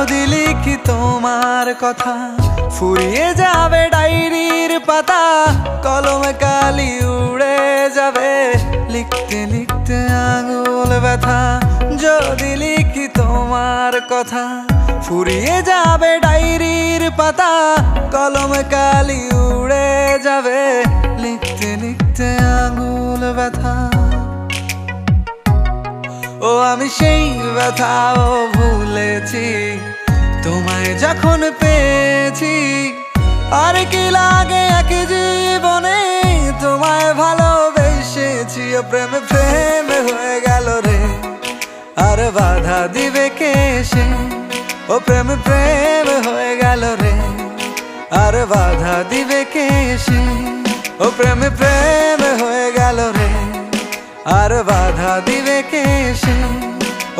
যদি লিখি তোমার কথা, ফুরিয়ে যাবে ডায়েরির পাতা, কলমে কালি উড়ে যাবে। লিখতে লিখতে আঙুল ব্যথা, যদি লিখি তোমার কথা, ফুরিয়ে যাবে ডায়েরির পাতা, কলমে কালি উড়ে যাবে। লিখতে লিখতে আঙুল ব্যথা। ও আমি সেই ব্যথাও ভুলেছি। যখন পেয়েছি, আর কি লাগে এক জীবনে? তোমায় ভালোবেসেছি প্রেম প্রেম হয়ে গেল রে। আর বাধা দিবে কে সে? ও প্রেম প্রেম হয়ে গেল রে। আর বাধা দিবে কে সে? ও প্রেম প্রেম হয়ে গেল রে। আর বাধা দিবে কে সে?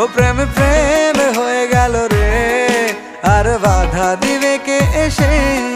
ও প্রেম প্রেম হয়ে দিবে কে এসে